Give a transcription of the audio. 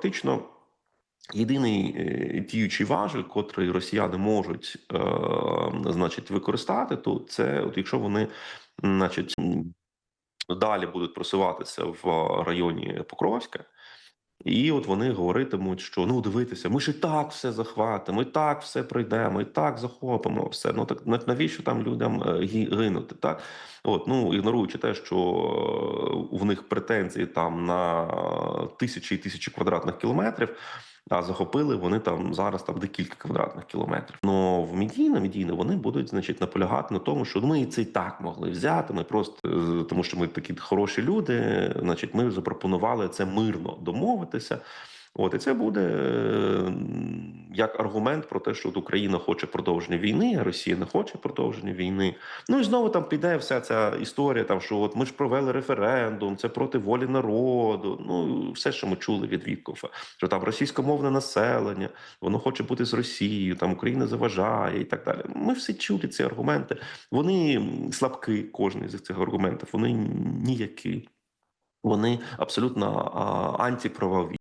фактично. Єдиний е, діючий важель, котрий росіяни можуть, е, значить, використати, то це от якщо вони, значить, далі будуть просуватися в районі Покровська, і от вони говоритимуть, що ну дивитися, ми ж і так все захватимо, і так все прийдемо, і так захопимо все. Ну так навіщо там людям е, гинути? Так, от ну ігноруючи те, що е, в них претензії там на тисячі і тисячі квадратних кілометрів. А захопили вони там зараз там декілька квадратних кілометрів. Ну в медійно, медійно вони будуть значить наполягати на тому, що ми і це і так могли взяти. Ми просто е, тому, що ми такі хороші люди. Значить, ми запропонували це мирно домовитися. От і це буде е, як аргумент про те, що от Україна хоче продовження війни, а Росія не хоче продовження війни. Ну і знову там піде вся ця історія, там що от ми ж провели референдум, це проти волі народу. Ну все, що ми чули від Віткофа, що там російськомовне населення, воно хоче бути з Росією, там Україна заважає і так далі. Ми всі чули ці аргументи. Вони слабкі, кожен з цих аргументів. Вони ніякі, вони абсолютно антиправові.